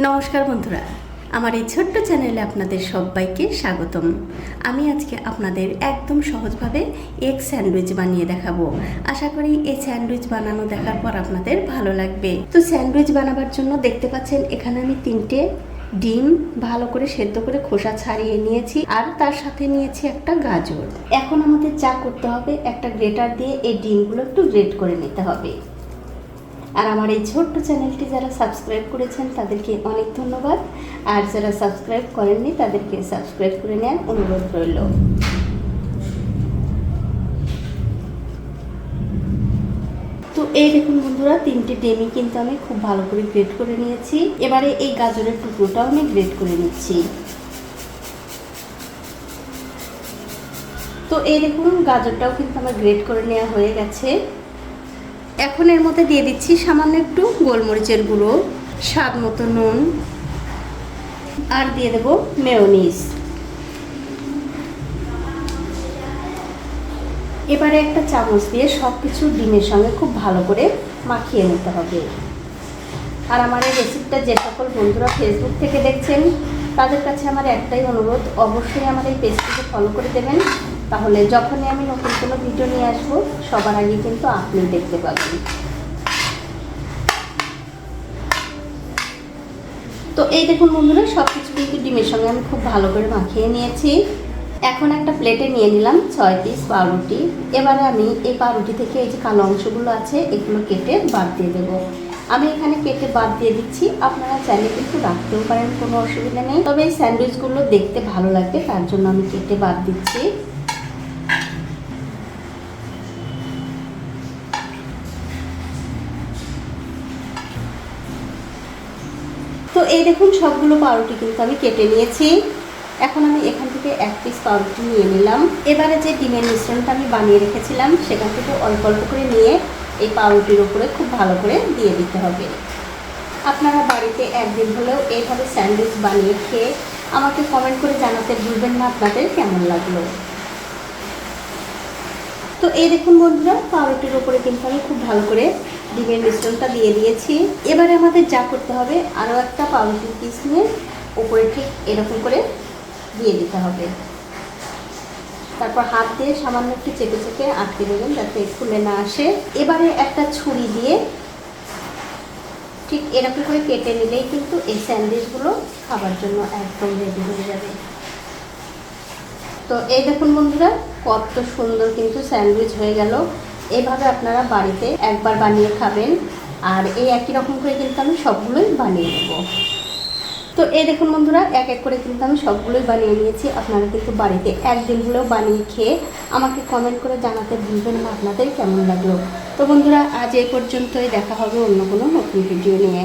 নমস্কার বন্ধুরা, আমার এই ছোট্ট চ্যানেলে আপনাদের সবাইকে স্বাগতম। আমি আজকে আপনাদের একদম সহজভাবে এগ স্যান্ডউইচ বানিয়ে দেখাবো। আশা করি এই স্যান্ডউইচ বানানো দেখার পর আপনাদের ভালো লাগবে। তো স্যান্ডউইচ বানাবার জন্য দেখতে পাচ্ছেন, এখানে আমি তিনটে ডিম ভালো করে সেদ্ধ করে খোসা ছাড়িয়ে নিয়েছি আর তার সাথে নিয়েছি একটা গাজর। এখন আমাদের যা করতে হবে, একটা গ্রেটার দিয়ে এই ডিমগুলো একটু গ্রেট করে নিতে হবে। আর আমার এই ছোট্ট চ্যানেলটি যারা সাবস্ক্রাইব করেছেন, তাদেরকে অনেক ধন্যবাদ। আর যারা সাবস্ক্রাইব করেননি, তাদেরকে সাবস্ক্রাইব করে নেওয়ার অনুরোধ রইল। তো এই দেখুন বন্ধুরা, তিনটে ডেমি কিন্তু আমি খুব ভালো করে গ্রেড করে নিয়েছি। এবারে এই গাজরের টুকরোটাও আমি গ্রেড করে নিচ্ছি। তো এই দেখুন, গাজরটাও কিন্তু আমার গ্রেড করে নেওয়া হয়ে গেছে। এখন এর মধ্যে দিয়ে দিচ্ছি সামান্য একটু গোলমরিচের গুঁড়ো, স্বাদ মতো নুন, আর দিয়ে দেব মেয়োনিজ। এবারে একটা চামচ দিয়ে সব কিছু ডিমের সঙ্গে খুব ভালো করে মাখিয়ে নিতে হবে। আর আমার এই রেসিপিটা যে সকল বন্ধুরা ফেসবুক থেকে দেখছেন, তাদের কাছে আমার একটাই অনুরোধ, অবশ্যই আমার এই পেজটিকে ফলো করে দেবেন। তাহলে যখনই আমি নতুন কোনো ভিডিও নিয়ে আসব, সবার আগে কিন্তু আপনি দেখতে পাবেন। তো এই দেখুন বন্ধুরা সব কিছু কিন্তু ডিমের সঙ্গে আমি খুব ভালো করে মাখিয়ে নিয়েছি। এখন একটা প্লেটে নিয়ে নিলাম ছয় পিস পাউরুটি। এবারে আমি এই পাউরুটি থেকে এই যে কালো অংশগুলো আছে, এগুলো কেটে বাদ দিয়ে দেবো। আমি এখানে কেটে বাদ দিয়ে দিচ্ছি। আপনারা চাইলে কিন্তু রাখতেও পারেন, কোনো অসুবিধা নেই। তবে এই স্যান্ডউইচগুলো দেখতে ভালো লাগবে তার জন্য আমি কেটে বাদ দিচ্ছি। তো এই দেখুন সবগুলো পাউরুটি কিন্তু আমি কেটে নিয়েছি। এখন আমি এখান থেকে এক পিস পাউরুটি নিয়ে নিলাম। এবারে যে ডিমের মিশ্রণটা আমি বানিয়ে রেখেছিলাম সেখান থেকে অল্প অল্প করে নিয়ে এই পাউরুটির উপরে খুব ভালো করে দিয়ে দিতে হবে। আপনারা বাড়িতে একদিন হলেও এইভাবে স্যান্ডউইচ বানিয়ে খেয়ে আমাকে কমেন্ট করে জানাতে ভুলবেন না, আপনাদের কেমন লাগল? তো এই দেখুন বন্ধুরা পাউরুটির উপরে কিন্তু আমি খুব ভালো করে ডিমের মিশ্রণটা দিয়ে দিয়েছি। এবারে আমাদের যা করতে হবে, আরও একটা পাউরুটির পিস নিয়ে উপরে ঠিক এরকম করে দিয়ে দিতে হবে। তারপর হাত দিয়ে সামান্য একটু চেপে চেপে আটকে দেবেন যাতে খুলে না আসে। এবারে একটা ছুরি দিয়ে ঠিক এরকম করে কেটে নিলেই কিন্তু এই স্যান্ডউইচগুলো খাবার জন্য একদম রেডি হয়ে যাবে। তো এই দেখুন বন্ধুরা, কত সুন্দর কিন্তু স্যান্ডউইচ হয়ে গেল। এভাবে আপনারা বাড়িতে একবার বানিয়ে খাবেন আর এই একই রকম করে কিন্তু আমি সবগুলোই বানিয়ে নেব। তো এই দেখুন বন্ধুরা, এক এক করে কিন্তু আমি সবগুলোই বানিয়ে নিয়েছি। আপনারা কিন্তু বাড়িতে একদিন হলেও বানিয়ে খেয়ে আমাকে কমেন্ট করে জানাতে ভুলবেন না, আপনাদের কেমন লাগল? তো বন্ধুরা, আজ এই পর্যন্তই, দেখা হবে অন্য কোনো নতুন ভিডিও নিয়ে।